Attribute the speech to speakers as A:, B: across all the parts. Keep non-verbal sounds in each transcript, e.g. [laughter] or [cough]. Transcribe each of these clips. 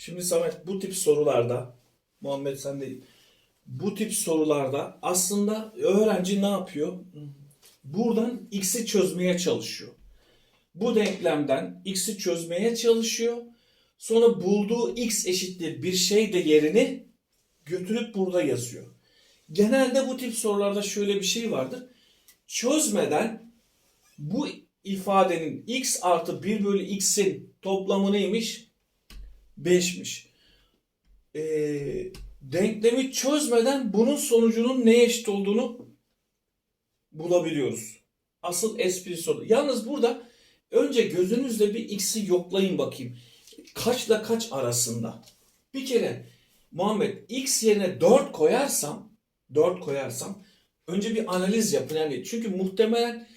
A: Şimdi Samet bu tip sorularda Muhammed sen de bu tip sorularda aslında öğrenci ne yapıyor? Buradan x'i çözmeye çalışıyor. Bu denklemden x'i çözmeye çalışıyor. Sonra bulduğu x eşittir bir şey değerini götürüp burada yazıyor. Genelde bu tip sorularda şöyle bir şey vardır. Çözmeden bu ifadenin x artı 1 bölü x'in toplamı neymiş? 5'miş. Ee, denklemi çözmeden bunun sonucunun neye eşit olduğunu bulabiliyoruz. Asıl esprisi o. Yalnız burada önce gözünüzle bir x'i yoklayın bakayım. Kaçla kaç arasında? Bir kere Muhammed x yerine 4 koyarsam 4 koyarsam önce bir analiz yapın. Yani çünkü muhtemelen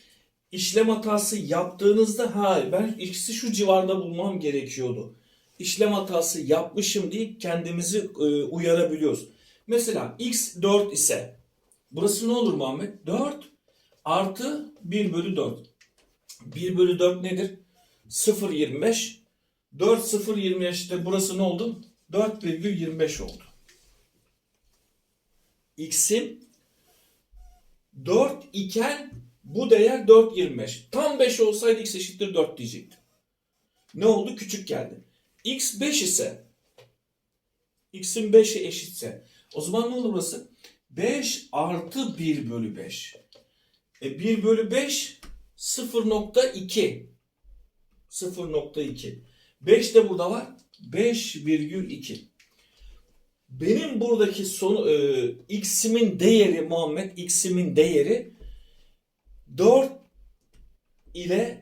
A: işlem hatası yaptığınızda ha ben x'i şu civarda bulmam gerekiyordu. İşlem hatası yapmışım deyip kendimizi e, uyarabiliyoruz. Mesela x 4 ise burası ne olur Muhammed? 4 artı 1 bölü 4. 1 bölü 4 nedir? 0.25. 4 0.25'te burası ne oldu? 4,25 oldu. X'im 4 iken bu değer 4,25. Tam 5 olsaydı x eşittir 4 diyecektim. Ne oldu? Küçük geldi. X 5 ise x'in 5'e eşitse o zaman ne olur burası? 5 artı 1 bölü 5. E 1 bölü 5 0.2. 0.2. 5 de burada var. 5,2. Benim buradaki son e, x'imin değeri Muhammed x'imin değeri 4 ile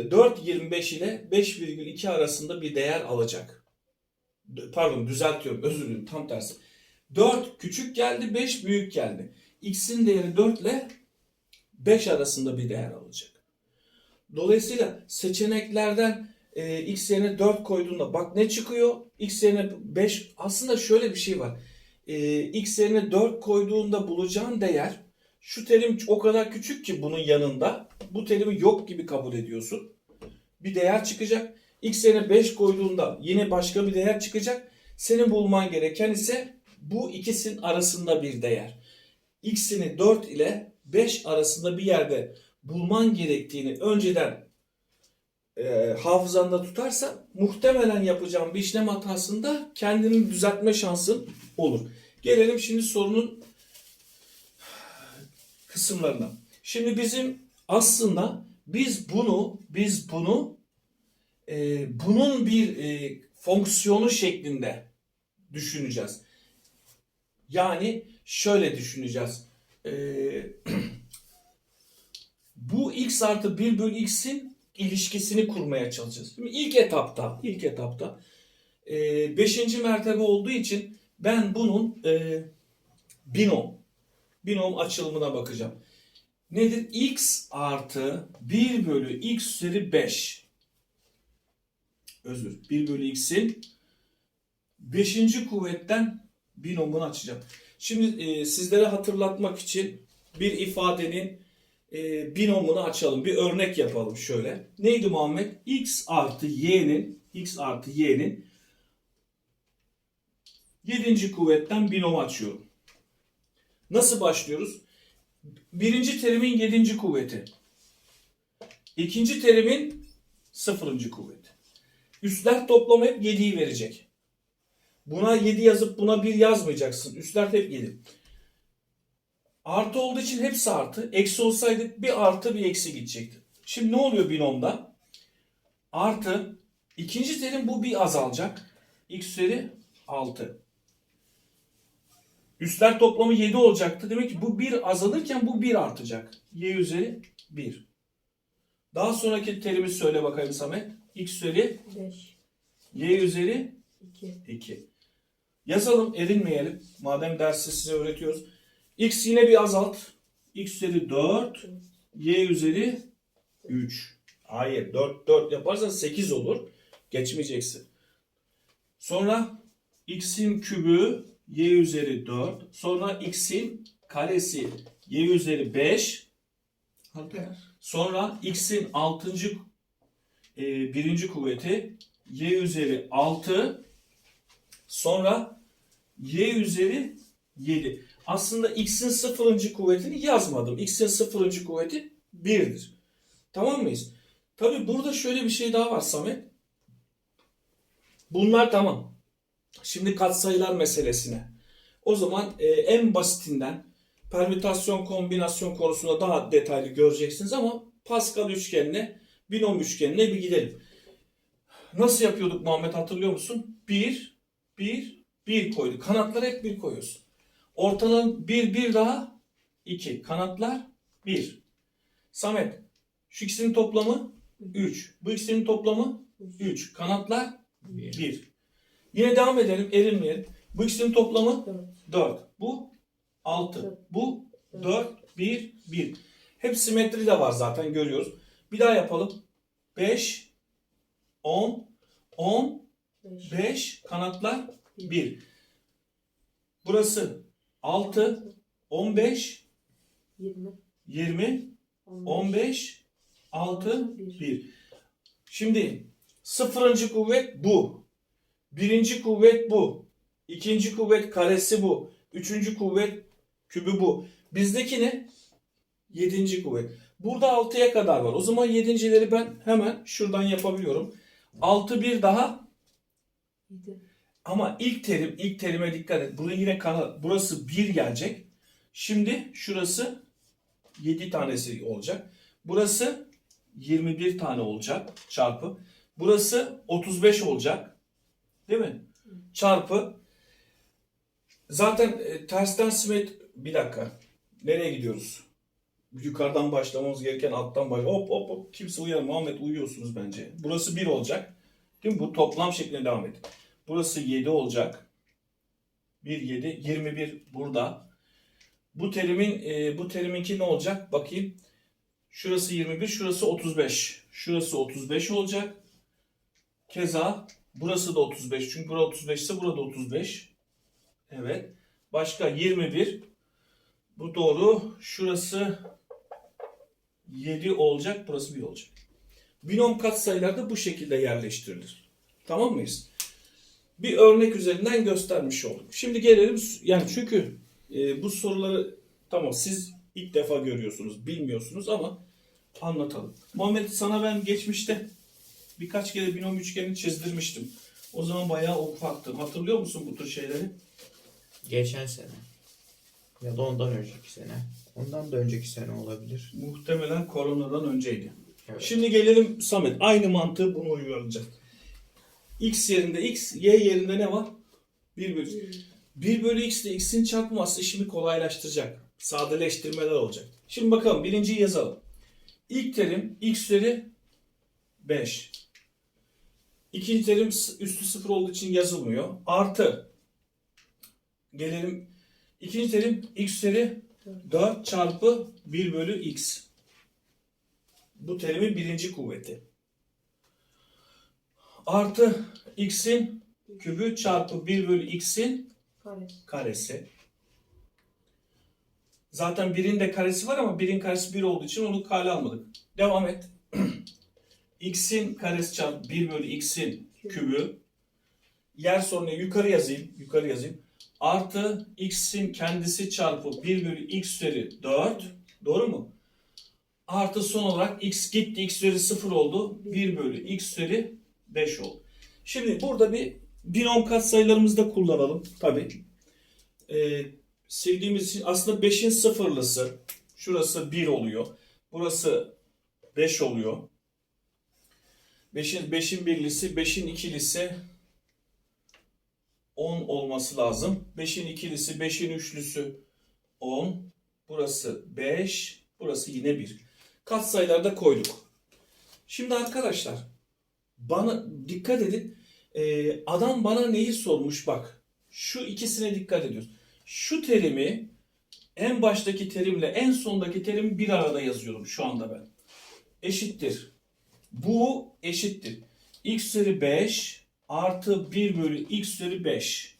A: 4.25 ile 5,2 arasında bir değer alacak. Pardon düzeltiyorum özür dilerim tam tersi. 4 küçük geldi 5 büyük geldi. X'in değeri 4 ile 5 arasında bir değer alacak. Dolayısıyla seçeneklerden e, x yerine 4 koyduğunda bak ne çıkıyor? x yerine 5 aslında şöyle bir şey var. E, x yerine 4 koyduğunda bulacağın değer şu terim o kadar küçük ki bunun yanında bu terimi yok gibi kabul ediyorsun. Bir değer çıkacak. x yerine 5 koyduğunda yine başka bir değer çıkacak. Senin bulman gereken ise bu ikisinin arasında bir değer. x'ini 4 ile 5 arasında bir yerde bulman gerektiğini önceden e, hafızanda tutarsa muhtemelen yapacağım bir işlem hatasında kendini düzeltme şansın olur. Gelelim şimdi sorunun kısımlarına. Şimdi bizim aslında biz bunu biz bunu e, bunun bir e, fonksiyonu şeklinde düşüneceğiz. Yani şöyle düşüneceğiz. E, [clears throat] bu x artı 1 bölü x'in ilişkisini kurmaya çalışacağız. Şimdi ilk etapta, ilk etapta 5. mertebe olduğu için ben bunun e, binom, binom açılımına bakacağım. Nedir? x artı 1 bölü x üzeri 5. Özür. 1 bölü x'in 5. kuvvetten binomunu açacağım. Şimdi e, sizlere hatırlatmak için bir ifadenin e, binomunu açalım. Bir örnek yapalım şöyle. Neydi Muhammed? x artı y'nin x artı y'nin 7. kuvvetten binomu açıyorum. Nasıl başlıyoruz? Birinci terimin 7. kuvveti. İkinci terimin 0. kuvveti. Üstler toplamı hep 7'yi verecek. Buna 7 yazıp buna 1 yazmayacaksın. Üstler hep 7. Artı olduğu için hepsi artı. Eksi olsaydı bir artı bir eksi gidecekti. Şimdi ne oluyor binomda? Artı. ikinci terim bu bir azalacak. X üzeri 6. Üstler toplamı 7 olacaktı. Demek ki bu 1 azalırken bu 1 artacak. Y üzeri 1. Daha sonraki terimi söyle bakayım Samet. X üzeri
B: 5,
A: Y üzeri
B: 2,
A: 2. Yazalım erinmeyelim. Madem dersi size öğretiyoruz. X yine bir azalt. X üzeri 4. Y üzeri 3. Hayır 4 4 yaparsan 8 olur. Geçmeyeceksin. Sonra x'in kübü y üzeri 4. Sonra x'in karesi y üzeri 5. Sonra x'in 6. E, birinci kuvveti y üzeri 6 Sonra y üzeri 7. Aslında x'in sıfırıncı kuvvetini yazmadım. x'in sıfırıncı kuvveti 1'dir. Tamam mıyız? Tabi burada şöyle bir şey daha var Samet. Bunlar tamam. Şimdi katsayılar meselesine. O zaman e, en basitinden permütasyon kombinasyon konusunda daha detaylı göreceksiniz ama Pascal üçgenine, binom üçgenine bir gidelim. Nasıl yapıyorduk Muhammed hatırlıyor musun? 1, 1, 1 koyduk. Kanatlara hep 1 koyuyorsun. Ortalan 1, 1 daha 2. Kanatlar 1. Samet şu ikisinin toplamı 3. Bu ikisinin toplamı 3. Kanatlar 1. Yine devam edelim. Erinmeyelim. Bu ikisinin toplamı 4. Bu 6. Bu 4, 1, 1. Hep simetri de var zaten görüyoruz. Bir daha yapalım. 5, 10, 10, 5, kanatlar 1. Burası 6, 15,
B: 20,
A: 20, 15, 6, 1. Şimdi sıfırıncı kuvvet bu. Birinci kuvvet bu. İkinci kuvvet karesi bu. Üçüncü kuvvet kübü bu. Bizdeki ne? Yedinci kuvvet. Burada altıya kadar var. O zaman yedincileri ben hemen şuradan yapabiliyorum. Altı bir daha
B: 7,
A: ama ilk terim, ilk terime dikkat et. Buraya yine kanal, burası 1 gelecek. Şimdi şurası 7 tanesi olacak. Burası 21 tane olacak çarpı. Burası 35 olacak. Değil mi? Çarpı. Zaten e, tersten simet bir dakika. Nereye gidiyoruz? Yukarıdan başlamamız gereken alttan baş. Hop hop hop. Kimse uyan. Muhammed uyuyorsunuz bence. Burası 1 olacak. Değil mi? Bu toplam şeklinde devam et. Burası 7 olacak. 1 7 21 burada. Bu terimin e, bu teriminki ne olacak? Bakayım. Şurası 21, şurası 35. Şurası 35 olacak. Keza burası da 35. Çünkü burada 35 ise burada 35. Evet. Başka 21. Bu doğru. Şurası 7 olacak. Burası 1 olacak. Binom katsayılar da bu şekilde yerleştirilir. Tamam mıyız? bir örnek üzerinden göstermiş olduk. Şimdi gelelim yani çünkü e, bu soruları tamam siz ilk defa görüyorsunuz, bilmiyorsunuz ama anlatalım. Muhammed sana ben geçmişte birkaç kere binom üçgeni çizdirmiştim. O zaman bayağı ufaktım. Hatırlıyor musun bu tür şeyleri?
C: Geçen sene. Ya da ondan önceki sene. Ondan da önceki sene olabilir.
A: Muhtemelen koronadan önceydi.
C: Evet.
A: Şimdi gelelim Samet. Aynı mantığı bunu uygulayacak. X yerinde x, y yerinde ne var? 1 bölü 1 bölü x ile x'in çarpması işimi kolaylaştıracak. Sadeleştirmeler olacak. Şimdi bakalım birinciyi yazalım. İlk terim x üzeri 5. İkinci terim üstü 0 olduğu için yazılmıyor. Artı. Gelelim. İkinci terim x üzeri 4 çarpı 1 bölü x. Bu terimin birinci kuvveti. Artı x'in kübü çarpı 1 bölü x'in
B: kare,
A: karesi. Zaten birin de karesi var ama birin karesi 1 olduğu için onu kale almadık. Devam et. [clears throat] x'in karesi çarpı 1 bölü x'in kübü. Yer sorunu yukarı yazayım. Yukarı yazayım. Artı x'in kendisi çarpı 1 bölü x üzeri 4. Doğru mu? Artı son olarak x gitti. x üzeri 0 oldu. 1 bölü x üzeri 5 oldu. Şimdi burada bir binom katsayılarımızı da kullanalım. Tabii. Ee, sevdiğimiz için aslında 5'in sıfırlısı. Şurası 1 oluyor. Burası 5 oluyor. 5'in 5'in birlisi, 5'in ikilisi 10 olması lazım. 5'in ikilisi, 5'in üçlüsü 10. Burası 5. Burası yine 1. Katsayılarda koyduk. Şimdi arkadaşlar bana dikkat edin. Ee, adam bana neyi sormuş bak. Şu ikisine dikkat ediyoruz. Şu terimi en baştaki terimle en sondaki terimi bir arada yazıyorum şu anda ben. Eşittir. Bu eşittir. x üzeri 5 artı 1 bölü x üzeri 5.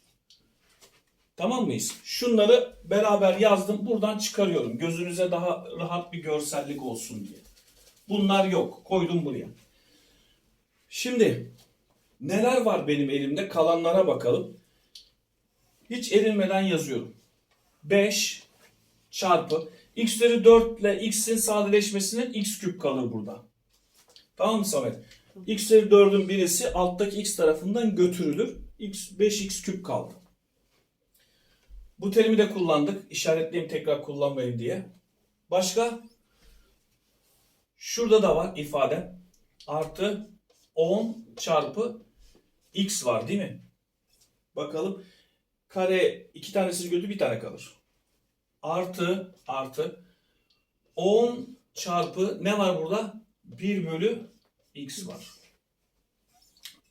A: Tamam mıyız? Şunları beraber yazdım. Buradan çıkarıyorum. Gözünüze daha rahat bir görsellik olsun diye. Bunlar yok. Koydum buraya. Şimdi neler var benim elimde? Kalanlara bakalım. Hiç erinmeden yazıyorum. 5 çarpı x üzeri 4 ile x'in sadeleşmesinin x küp kalır burada. Tamam mı Samet? x üzeri 4'ün birisi alttaki x tarafından götürülür. x 5x küp kaldı. Bu terimi de kullandık. İşaretleyeyim tekrar kullanmayayım diye. Başka? Şurada da var ifade. Artı 10 çarpı x var değil mi? Bakalım. Kare iki tanesi götür bir tane kalır. Artı artı 10 çarpı ne var burada? 1 bölü x var.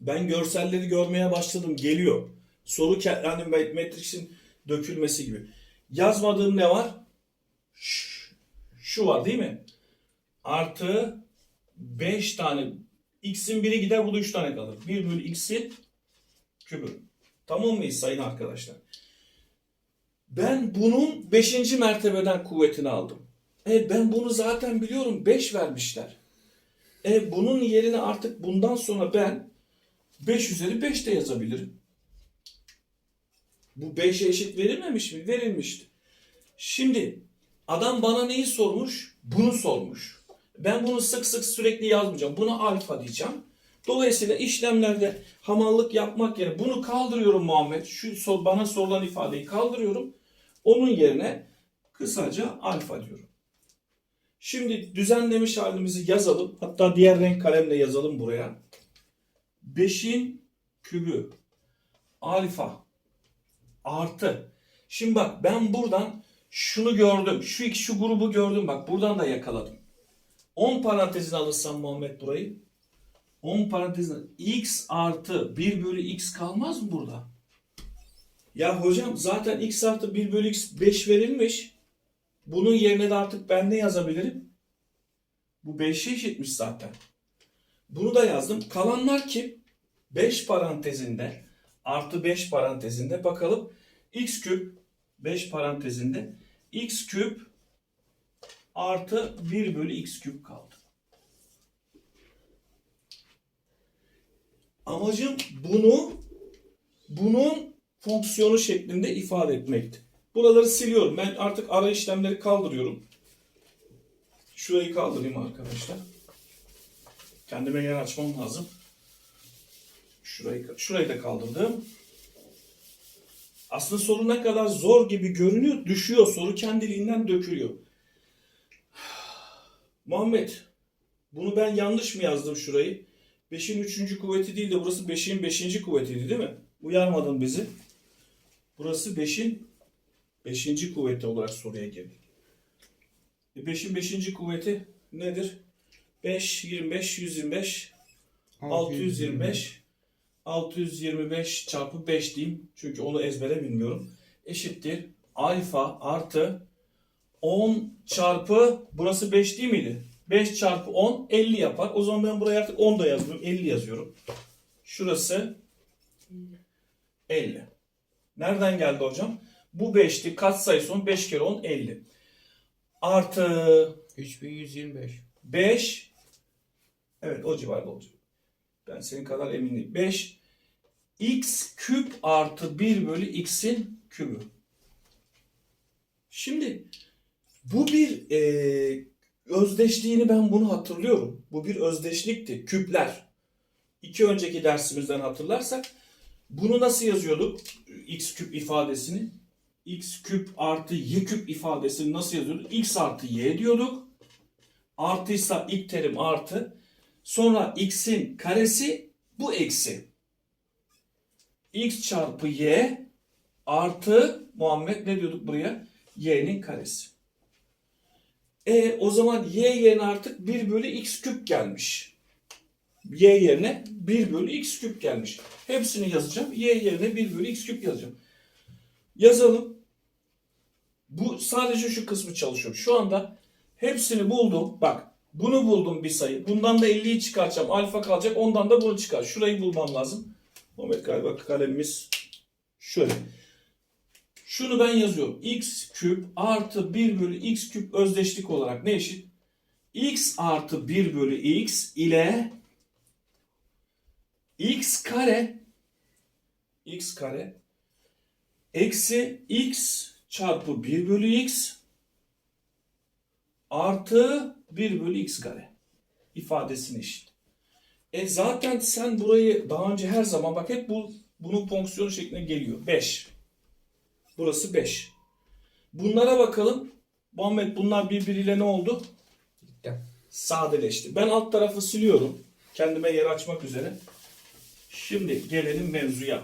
A: Ben görselleri görmeye başladım. Geliyor. Soru yani Matrix'in dökülmesi gibi. Yazmadığım ne var? Şu var değil mi? Artı 5 tane x'in biri gider burada 3 tane kalır. 1 bölü x'in kübü. Tamam mıyız sayın arkadaşlar? Ben bunun 5. mertebeden kuvvetini aldım. E ben bunu zaten biliyorum 5 vermişler. E bunun yerine artık bundan sonra ben 5 üzeri 5 de yazabilirim. Bu 5'e eşit verilmemiş mi? Verilmişti. Şimdi adam bana neyi sormuş? Bunu sormuş. Ben bunu sık sık sürekli yazmayacağım. Buna alfa diyeceğim. Dolayısıyla işlemlerde hamallık yapmak yerine bunu kaldırıyorum Muhammed. Şu sor- bana sorulan ifadeyi kaldırıyorum. Onun yerine kısaca alfa diyorum. Şimdi düzenlemiş halimizi yazalım. Hatta diğer renk kalemle yazalım buraya. 5'in kübü alfa artı. Şimdi bak ben buradan şunu gördüm. Şu iki şu grubu gördüm. Bak buradan da yakaladım. 10 parantezine alırsam Muhammed burayı. 10 parantezine x artı 1 bölü x kalmaz mı burada? Ya hocam zaten x artı 1 bölü x 5 verilmiş. Bunun yerine de artık ben ne yazabilirim? Bu 5'e eşitmiş zaten. Bunu da yazdım. Kalanlar kim? 5 parantezinde artı 5 parantezinde bakalım. x küp 5 parantezinde x küp artı 1 bölü x küp kaldı. Amacım bunu bunun fonksiyonu şeklinde ifade etmekti. Buraları siliyorum. Ben artık ara işlemleri kaldırıyorum. Şurayı kaldırayım arkadaşlar. Kendime yer açmam lazım. Şurayı, şurayı da kaldırdım. Aslında soru ne kadar zor gibi görünüyor. Düşüyor soru kendiliğinden dökülüyor. [sighs] Muhammed bunu ben yanlış mı yazdım şurayı? 5'in 3. kuvveti değil de burası 5'in 5. kuvvetiydi değil mi? Uyarmadın bizi. Burası 5'in 5. kuvveti olarak soruya girdi. 5'in 5. kuvveti nedir? 5, 25, 125, 625, 625 çarpı 5 diyeyim. Çünkü onu ezbere bilmiyorum. Eşittir. Alfa artı 10 çarpı burası 5 değil miydi? 5 çarpı 10 50 yapar. O zaman ben buraya artık 10 da yazmıyorum. 50 yazıyorum. Şurası 50. Nereden geldi hocam? Bu 5'ti. Katsayısı 10. 5 kere 10 50. Artı
C: 3125.
A: 5 Evet o civarda olacak. Ben senin kadar emin değilim. 5 x küp artı 1 bölü x'in kübü. Şimdi bu bir e, özdeşliğini ben bunu hatırlıyorum. Bu bir özdeşlikti. Küpler. İki önceki dersimizden hatırlarsak bunu nasıl yazıyorduk? x küp ifadesini. X küp artı y küp ifadesini nasıl yazıyorduk? x artı y diyorduk. Artıysa ilk terim artı. Sonra x'in karesi bu eksi. x çarpı y artı Muhammed ne diyorduk buraya? y'nin karesi. E o zaman y yerine artık 1 bölü x küp gelmiş. y yerine 1 bölü x küp gelmiş. Hepsini yazacağım. y yerine 1 bölü x küp yazacağım. Yazalım. Bu sadece şu kısmı çalışıyor. Şu anda hepsini buldum. Bak bunu buldum bir sayı. Bundan da 50'yi çıkartacağım. Alfa kalacak. Ondan da bunu çıkar. Şurayı bulmam lazım. Muhammed galiba kalemimiz şöyle. Şunu ben yazıyorum. x küp artı 1 bölü x küp özdeşlik olarak ne eşit? x artı 1 bölü x ile x kare x kare eksi x çarpı 1 bölü x artı 1 bölü x kare ifadesini eşit. E zaten sen burayı daha önce her zaman bak hep bu bunun fonksiyonu şeklinde geliyor. 5. Burası 5. Bunlara bakalım. Muhammed bunlar birbiriyle ne oldu?
C: Gitti.
A: Sadeleşti. Ben alt tarafı siliyorum. Kendime yer açmak üzere. Şimdi gelelim mevzuya.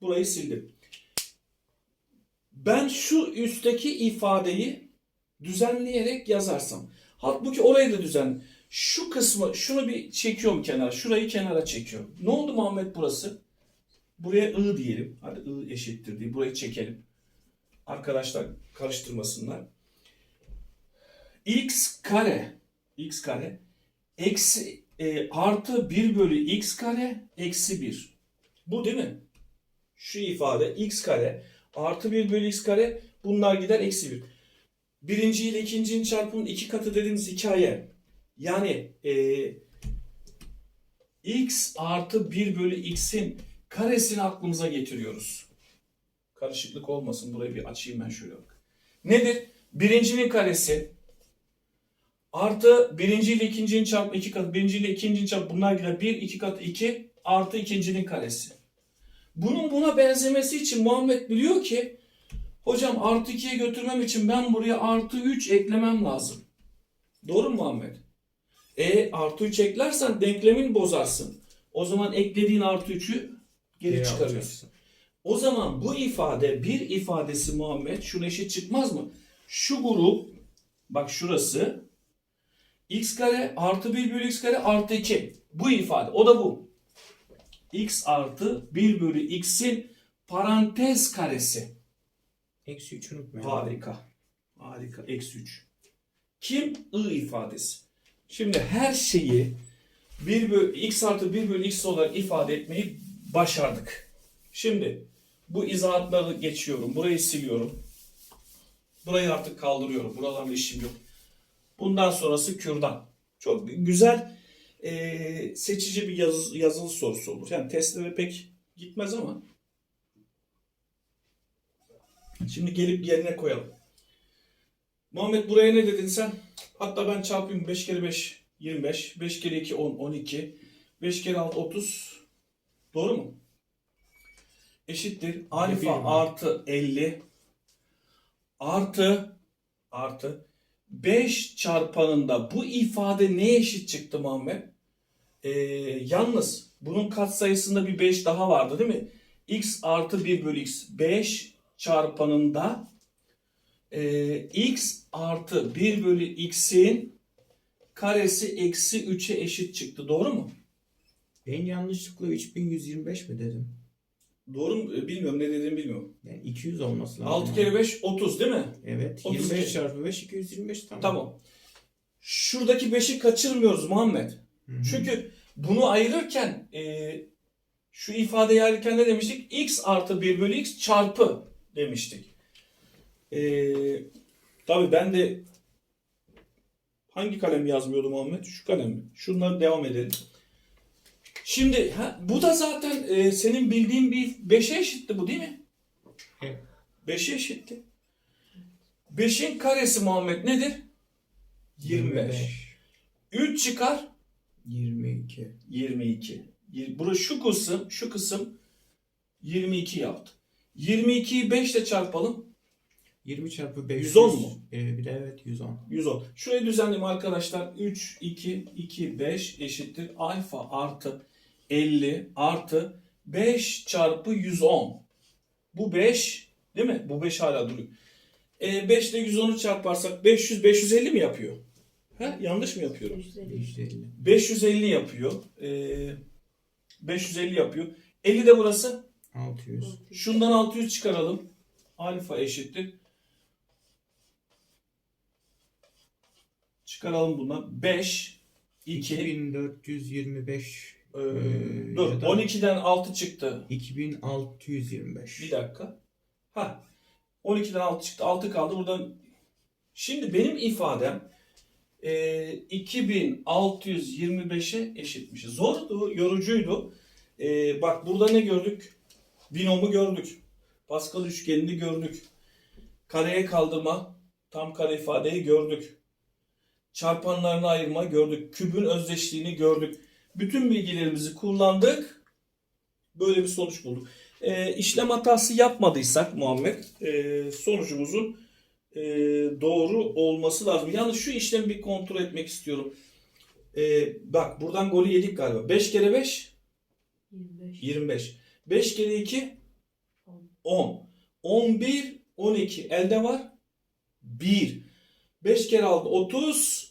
A: Burayı sildim. Ben şu üstteki ifadeyi düzenleyerek yazarsam. Halbuki orayı da düzen. Şu kısmı, şunu bir çekiyorum kenara. Şurayı kenara çekiyorum. Ne oldu Muhammed burası? Buraya I diyelim. Hadi I eşittir diye. Burayı çekelim. Arkadaşlar karıştırmasınlar. x kare x kare eksi e, artı 1 bölü x kare eksi 1. Bu değil mi? Şu ifade x kare artı 1 bölü x kare bunlar gider eksi 1. Birinci ile ikincinin çarpımının iki katı dediğimiz hikaye. Yani e, x artı 1 bölü x'in karesini aklımıza getiriyoruz. Karışıklık olmasın. Burayı bir açayım ben şöyle bak. Nedir? Birincinin karesi artı birinci ile ikincinin çarpımı iki katı. Birinci ile ikincinin çarpımı bunlar gider. Bir, iki katı iki artı ikincinin karesi. Bunun buna benzemesi için Muhammed biliyor ki hocam artı 2'ye götürmem için ben buraya artı 3 eklemem lazım. Doğru mu Muhammed? E artı 3 eklersen denklemin bozarsın. O zaman eklediğin artı 3'ü geri
C: Geri
A: çıkarıyorsun.
C: alacaksın.
A: O zaman bu ifade bir ifadesi Muhammed şuna eşit çıkmaz mı? Şu grup bak şurası x kare artı 1 bölü x kare artı 2. Bu ifade o da bu. X artı 1 bölü x'in parantez karesi.
C: Eksi 3 unutmayın.
A: Harika. Harika. Eksi 3. Kim? I ifadesi. Şimdi her şeyi 1 bölü, x artı 1 bölü x olarak ifade etmeyi başardık. Şimdi bu izahatları geçiyorum. Burayı siliyorum. Burayı artık kaldırıyorum. Buralarla işim yok. Bundan sonrası kürdan. Çok güzel eee, seçici bir yazı, yazılı sorusu olur. Yani testlere pek gitmez ama Şimdi gelip yerine koyalım. Muhammed buraya ne dedin sen? Hatta ben çarpayım. 5 kere 5 25. 5 kere 2 10 12. 5 kere 6 30. Doğru mu? Eşittir. Alfa artı 50 artı artı 5 çarpanında bu ifade neye eşit çıktı Muhammed? Ee, yalnız bunun katsayısında bir 5 daha vardı değil mi? x artı 1 bölü x 5 çarpanında e, x artı 1 bölü x'in karesi eksi 3'e eşit çıktı. Doğru mu?
C: Ben yanlışlıkla 3125 mi dedim?
A: Doğru mu? E, Bilmiyorum ne dediğimi bilmiyorum.
C: Yani 200 olması lazım.
A: 6 kere 5 30 değil mi?
C: Evet.
A: 32.
C: 25 çarpı 5 225 tamam.
A: Tamam. Şuradaki 5'i kaçırmıyoruz Muhammed.
C: Hı hı.
A: Çünkü bunu ayırırken e, şu ifadeyi ayırırken ne demiştik? x artı 1 bölü x çarpı demiştik. E, tabii ben de hangi kalem yazmıyordu Muhammed? Şu kalem mi? Şunları devam edelim. Şimdi ha, bu da zaten e, senin bildiğin bir 5'e eşitti bu değil mi?
C: Evet.
A: 5'e eşitti. 5'in karesi Muhammed nedir? 25. 3 çıkar
C: 22.
A: 22. Yir- Burası şu kısım, şu kısım 22 yaptı. 22'yi 5 ile çarpalım.
C: 20 çarpı 500.
A: 110 mu?
C: Ee, bir de evet 110.
A: 110. Şurayı düzenleyeyim arkadaşlar. 3, 2, 2, 5 eşittir. Alfa artı 50 artı 5 çarpı 110. Bu 5 değil mi? Bu 5 hala duruyor. E, 5 ile 110'u çarparsak 500, 550 mi yapıyor? Ha? Yanlış mı yapıyorum?
B: 150.
C: 550.
A: 550 yapıyor. E, 550 yapıyor. 50 de burası.
C: 600.
A: Şundan 600 çıkaralım. Alfa eşittir. Çıkaralım bundan. 5, 2,
C: 2425.
A: e,
C: Ee,
A: dur
C: da-
A: 12'den 6 çıktı.
C: 2625.
A: Bir dakika. Ha. 12'den 6 çıktı. 6 kaldı. Buradan Şimdi benim ifadem e, 2625'e eşitmiş. Zordu, yorucuydu. E, bak burada ne gördük? Binomu gördük. Pascal üçgenini gördük. Kareye kaldırma, tam kare ifadeyi gördük. Çarpanlarını ayırma gördük. Kübün özdeşliğini gördük. Bütün bilgilerimizi kullandık. Böyle bir sonuç bulduk. Ee, işlem hatası yapmadıysak Muhammed e, sonucumuzun e, doğru olması lazım. Yalnız şu işlemi bir kontrol etmek istiyorum. Ee, bak buradan golü yedik galiba. 5 kere 5
B: 25.
A: 25. 5 kere 2
B: On.
A: 10. 11 12. Elde var 1. 5 kere 6 30.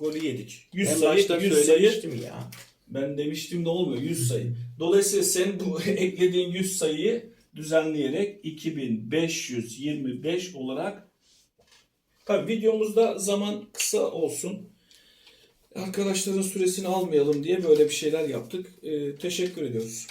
A: Golü yedik. 100
C: En
A: sayı,
C: başta
A: 100 sayı.
C: söylemiştim ya.
A: Ben demiştim de olmuyor 100 sayı. Dolayısıyla sen bu [laughs] eklediğin 100 sayıyı düzenleyerek 2525 olarak Tabii videomuzda zaman kısa olsun. Arkadaşların süresini almayalım diye böyle bir şeyler yaptık. Ee, teşekkür ediyoruz.